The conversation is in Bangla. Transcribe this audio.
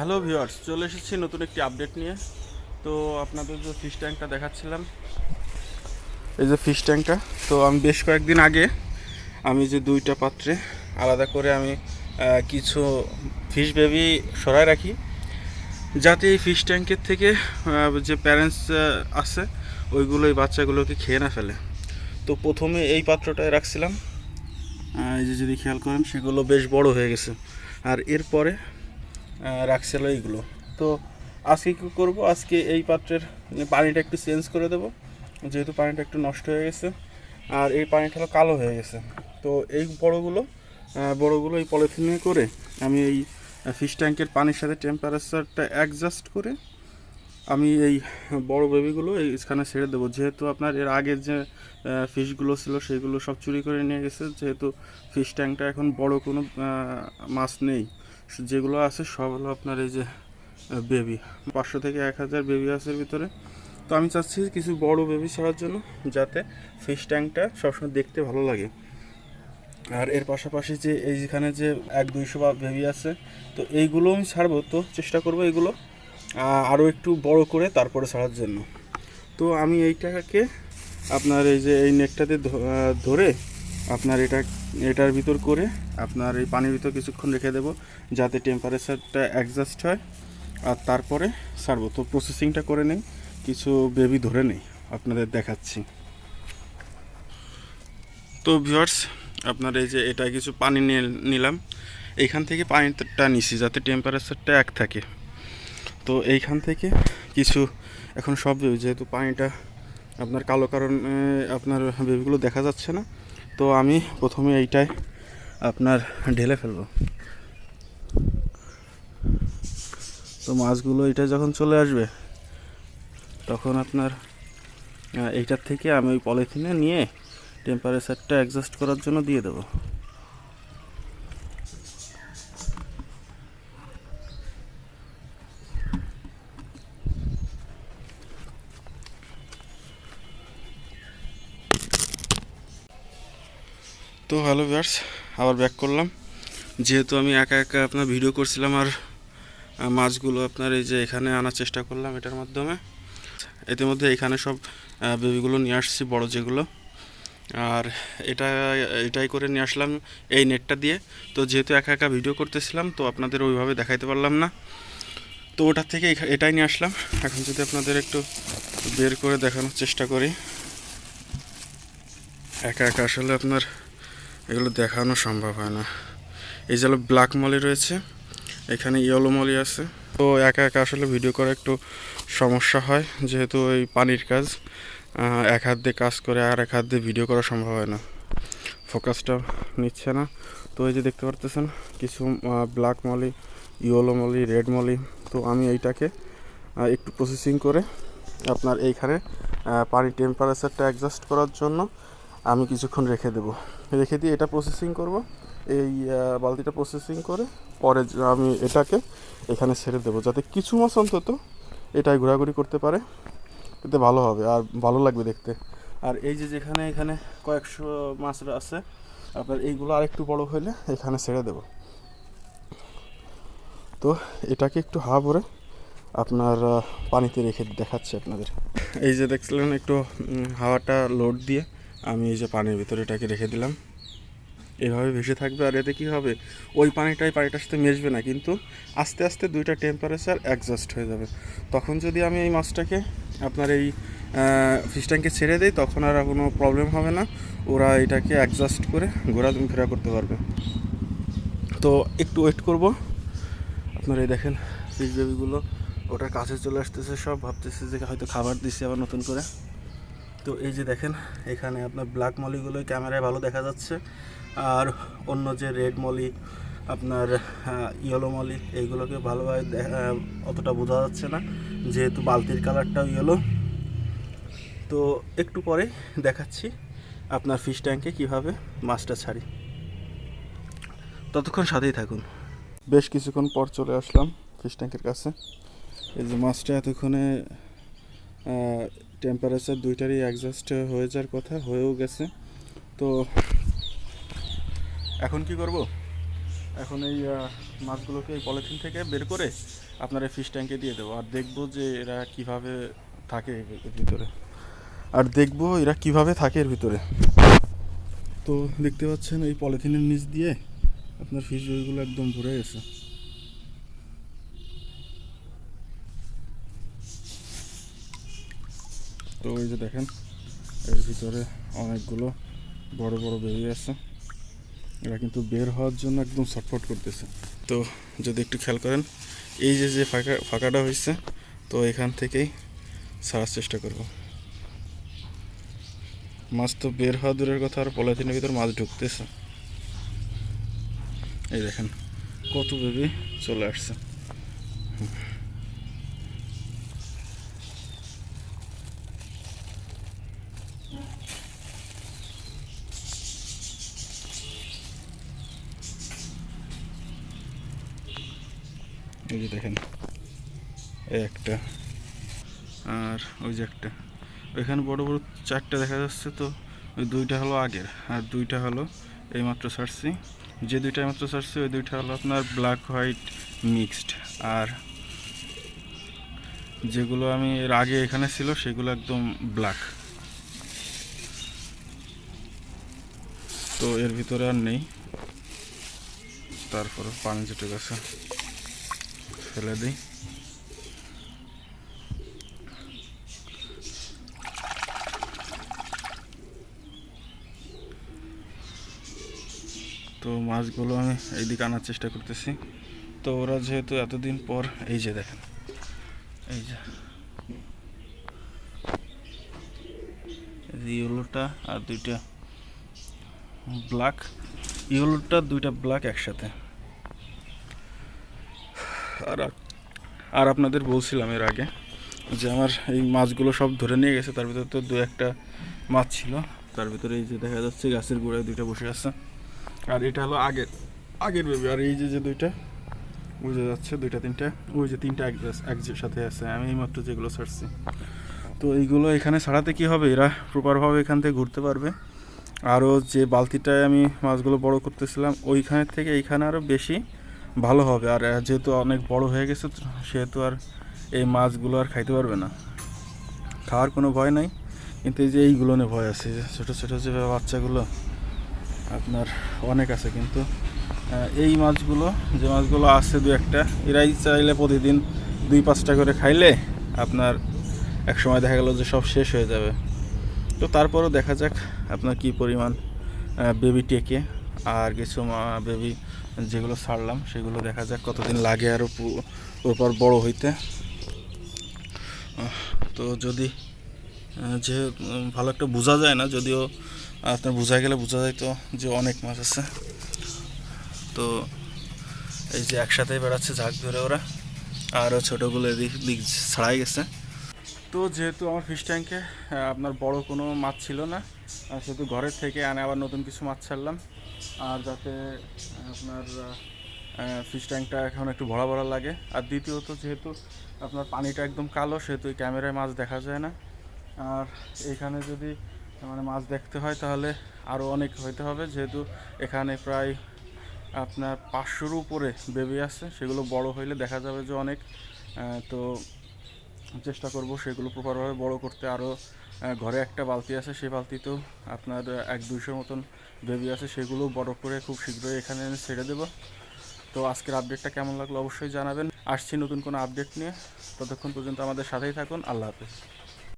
হ্যালো ভিউয়ার্স, চলে এসেছি নতুন একটি আপডেট নিয়ে। তো আপনাদের যে ফিশ ট্যাঙ্কটা দেখাচ্ছিলাম, এই যে ফিশ ট্যাঙ্কটা তো আমি বেশ কয়েকদিন আগে আমি যে দুইটা পাত্রে আলাদা করে আমি কিছু ফিশ বেবি সরাই রাখি। যাতে এই ফিশ ট্যাঙ্কের থেকে যে প্যারেন্টস আছে, ওইগুলো এই বাচ্চাগুলোকে খেয়ে না ফেলে। তো প্রথমে এই পাত্রটায় রাখছিলাম। এই যে যদি খেয়াল করেন, সেগুলো বেশ বড় হয়ে গেছে। আর এরপরে রাখছিল এইগুলো। তো আজকে কী করব? আজকে এই পাত্রের পানিটা একটু চেঞ্জ করে দেবো। যেহেতু পানিটা একটু নষ্ট হয়ে গেছে, আর এই পানিটা হলো কালো হয়ে গেছে। তো এই বড়গুলো বড়গুলো এই পলিথিনে করে আমি এই ফিশ ট্যাঙ্কের পানির সাথে টেম্পারেচারটা অ্যাডজাস্ট করে আমি এই বড় বেবিগুলো এইখানে ছেড়ে দেবো। যেহেতু আপনার এর আগের যে ফিশগুলো ছিল সেগুলো সব চুরি করে নিয়ে গেছে। যেহেতু ফিশ ট্যাঙ্কটা এখন বড় কোনো মাছ নেই। যেগুলো আছে সব হলো আপনার এই যে বেবি পাঁচশো থেকে এক হাজার বেবি আছে ভিতরে। তো আমি চাচ্ছি কিছু বড় বেবি ছাড়ার জন্য, যাতে ফিশ ট্যাঙ্কটা সবসময় দেখতে ভালো লাগে। আর এর পাশাপাশি যে এইখানে যে এক দুইশো বা বেবি আছে, তো এইগুলো আমি ছাড়বো। তো চেষ্টা করব এগুলো আরও একটু বড় করে তারপরে ছাড়ার জন্য। তো আমি এইটাকে আপনার এই যে এই নেটটাতে ধরে আপনার এটা এটার ভিতর করে আপনার এই পানির ভিতর কিছুক্ষণ রেখে দেবো যাতে টেম্পারেচারটা অ্যাডজাস্ট হয়। আর তারপরে ছাড়বো তো প্রসেসিংটা করে নেই, কিছু বেবি ধরে নেই, আপনাদের দেখাচ্ছি। তো ভিউয়ার্স আপনার এই যে এটা কিছু পানি নিয়ে নিলাম। এইখান থেকে পানিটা নিছি যাতে টেম্পারেচারটা এক থাকে। তো এইখান থেকে কিছু, এখন সব যেহেতু পানিটা আপনার কালো কারণে আপনার বেবিগুলো দেখা যাচ্ছে না তো আমি প্রথমে এইটাই আপনার ঢেলে ফেলব। তো মাছগুলো এটা যখন চলে আসবে, তখন আপনার এইটার থেকে আমি ওই পলিথিনে নিয়ে টেম্পারেচারটা অ্যাডজাস্ট করার জন্য দিয়ে দেবো। তো হ্যালো ভিউয়ার্স, আবার ব্যাক করলাম। যেহেতু আমি একা একা আপনার ভিডিও করছিলাম আর মাছগুলো আপনার এই যে এখানে আনার চেষ্টা করলাম এটার মাধ্যমে। ইতিমধ্যে এখানে সব বেবিগুলো নিয়ে আসছি, বড় যেগুলো। আর এটা, এটাই করে নিয়ে আসলাম এই নেটটা দিয়ে। তো যেহেতু একা একা ভিডিও করতেছিলাম, তো আপনাদের ওইভাবে দেখাইতে পারলাম না। তো ওটার থেকে এটাই নিয়ে আসলাম। এখন যদি আপনাদের একটু বের করে দেখানোর চেষ্টা করি। একা একা আসলে আপনার এগুলো দেখানো সম্ভব হয় না। এই যে ব্ল্যাক মলি রয়েছে, এখানে ইয়েলো মলি আছে। তো একা একা আসলে ভিডিও করা একটু সমস্যা হয়, যেহেতু এই পানির কাজ এক হাত দিয়ে কাজ করে আর এক হাত দিয়ে ভিডিও করা সম্ভব হয় না। ফোকাসটা নিচ্ছে না। তো এই যে দেখতে পারতেছেন, কিছু black molly yellow molly red molly তো আমি এইটাকে একটু প্রসেসিং করে আপনার এইখানে পানির টেম্পারেচারটা অ্যাডজাস্ট করার জন্য আমি কিছুক্ষণ রেখে দেবো। রেখে দিয়ে এটা প্রসেসিং করব। এই বালতিটা প্রসেসিং করে পরে আমি এটাকে এখানে ছেড়ে দেবো। যাতে কিছু মাছ অন্তত এটাই ঘোরাঘুরি করতে পারে। এতে ভালো হবে আর ভালো লাগবে দেখতে। আর এই যে যেখানে এখানে কয়েকশো মাছ আছে, আপনার এইগুলো আর একটু বড় হলে এখানে ছেড়ে দেবো। তো এটাকে একটু হাওয়া ভরে আপনার পানিতে রেখে দেখাচ্ছি আপনাদের। এই যে দেখছিলেন একটু হাওয়াটা লোড দিয়ে আমি এই যে পানির ভিতরে এটাকে রেখে দিলাম। এভাবে ভেসে থাকবে আর এতে কী হবে? ওই পানিটাই পানিটার সাথে মিশবে না, কিন্তু আস্তে আস্তে দুইটা টেম্পারেচার অ্যাডজাস্ট হয়ে যাবে। তখন যদি আমি এই মাছটাকে আপনার এই ফিশ ট্যাঙ্কে ছেড়ে দিই, তখন আর কোনো প্রবলেম হবে না। ওরা এটাকে অ্যাডজাস্ট করে ঘোরা ফেরা করতে পারবে। তো একটু ওয়েট করব। আপনার এই দেখেন ফিশ বেবিগুলো ওটার কাছে চলে আসতেছে সব। ভাবতেছে যে হয়তো খাবার দিচ্ছে আবার নতুন করে। তো এই যে দেখেন, এখানে আপনার ব্ল্যাক মলিগুলো ক্যামেরায় ভালো দেখা যাচ্ছে। আর অন্য যে রেড মলি, আপনার ইয়েলো মলি, এইগুলোকে ভালোভাবে অতটা বোঝা যাচ্ছে না। যেহেতু বালতির কালারটাও ইয়েলো তো একটু পরে দেখাচ্ছি আপনার ফিশ ট্যাঙ্কে কীভাবে মাছটা ছাড়ি। ততক্ষণ সাথেই থাকুন। বেশ কিছুক্ষণ পর চলে আসলাম ফিশ ট্যাঙ্কের কাছে। এই যে মাছটা এতক্ষণে টেম্পারেচার দুইটারই অ্যাডজাস্ট হয়ে যাওয়ার কথা, হয়েও গেছে। তো এখন কি করব? এখন এই মাছগুলোকে এই পলিথিন থেকে বের করে আপনার এই ফিশ ট্যাঙ্কে দিয়ে দেবো। আর দেখব যে এরা কীভাবে থাকে এর ভিতরে। আর দেখব এরা কীভাবে থাকে এর ভিতরে। তো দেখতে পাচ্ছেন এই পলিথিনের নিচ দিয়ে আপনার ফিশ রইগুলো একদম ভরে গেছে। তো ওই যে দেখেন, এর ভিতরে অনেকগুলো বড় বড় বেরিয়ে আছে। এরা কিন্তু বের হওয়ার জন্য একদম ছটফট করতেছে। তো যদি একটু খেয়াল করেন, এই যে যে ফাঁকা, ফাঁকাটা হয়েছে, তো এখান থেকেই ছাড়ার চেষ্টা করব। মাছ তো বের হওয়া দূরের কথা, আর পলিথিনের ভিতর মাছ ঢুকতেছে। এই দেখেন, কত বেবি চলে আসছে। এই যে দেখেন একটা। আর ওই যে একটা। ওইখানে বড় বড় চারটা দেখা যাচ্ছে তো, ওই দুইটা হলো আগের, আর দুইটা হলো এইমাত্র ছাড়ছি যে দুইটা এইমাত্র ছাড়ছি ওই দুইটা হলো আপনার ব্ল্যাক হোয়াইট মিক্সড আর যেগুলো আমি এর আগে এখানে ছিল, সেগুলো একদম ব্ল্যাক তো এর ভিতরে আর নেই। তারপরে পানি যেটে গেছে ফেলে দিই। তো মাছগুলো আমি এইদিকে আনার চেষ্টা করতেছি। তো ওরা যেহেতু এতদিন পর, এই যে দেখেন, এই যে ইয়েলোটা আর দুইটা ব্ল্যাক ইয়েলোটা দুইটা ব্ল্যাক একসাথে। আর আর আপনাদের বলছিলাম এর আগে যে আমার এই মাছগুলো সব ধরে নিয়ে গেছে, তার ভিতরে তো দু একটা মাছ ছিল। তার ভিতরে এই যে দেখা যাচ্ছে গাছের গোড়ায় দুইটা বসে আছে। আর এটা হলো আগের আগের বেবি। আর এই যে যে দুইটা, বুঝে যাচ্ছে দুইটা, তিনটা, ওই যে তিনটা এক এক সাথে আছে, আমি এইমাত্র যেগুলো ছাড়ছি। তো এইগুলো এখানে ছাড়াতে কি হবে? এরা প্রপারভাবে এখান থেকে ঘুরতে পারবে। আরও যে বালতিটায় আমি মাছগুলো বড় করতেছিলাম ওইখানের থেকে এইখানে আরও বেশি ভালো হবে। আর যেহেতু অনেক বড় হয়ে গেছে সেহেতু আর এই মাছগুলো আর খাইতে পারবে না। খাওয়ার কোনো ভয় নাই। কিন্তু এই যে এইগুলো নিয়ে ভয় আছে যে ছোটো ছোটো যে বাচ্চাগুলো, আপনার অনেক আছে কিন্তু এই মাছগুলো, যে মাছগুলো আছে দু একটা, এরাই চাইলে প্রতিদিন দুই, পাঁচটা করে খাইলে আপনার এক সময় দেখা গেল যে সব শেষ হয়ে যাবে। তো তারপরও দেখা যাক আপনার কি পরিমাণ বেবি টেকে। আর কিছু বেবি যেগুলো ছাড়লাম, সেগুলো দেখা যাক কতদিন লাগে আর ওপর বড় হইতে। তো যদি যে ভালো একটা বোঝা যায় না, যদিও আপনার বোঝা গেলে বোঝা যায় তো যে অনেক মাছ আছে। তো এই যে একসাথে বেড়াচ্ছে ঝাঁক ধরে ওরা আরও ছোটোগুলো এদিক দিক ছাড়াই গেছে। তো যেহেতু আমার ফিশ ট্যাঙ্কে আপনার বড় কোনো মাছ ছিল না সেহেতু ঘরের থেকে আনে আবার নতুন কিছু মাছ ছাড়লাম। আর যাতে আপনার ফিশ ট্যাঙ্কটা এখন একটু ভরা ভরা লাগে। আর দ্বিতীয়ত যেহেতু আপনার পানিটা একদম কালো, সেহেতু ক্যামেরায় মাছ দেখা যায় না। আর এখানে যদি মানে মাছ দেখতে হয়, তাহলে আরও অনেক হইতে হবে। যেহেতু এখানে প্রায় আপনার পাঁচশোর উপরে বেবি আছে, সেগুলো বড় হইলে দেখা যাবে যে অনেক। তো চেষ্টা করব সেগুলো প্রপারভাবে বড় করতে। আরও ঘরে একটা বালতি আছে, সেই বালতিতেও আপনার এক দুইশোর মতন বেবি আছে, সেগুলো বড় করে খুব শীঘ্রই এখানে এনে ছেড়ে দেবো। তো আজকের আপডেটটা কেমন লাগল অবশ্যই জানাবেন। আসছি নতুন কোনো আপডেট নিয়ে। ততক্ষণ পর্যন্ত আমাদের সাথেই থাকুন। আল্লাহ হাফেজ।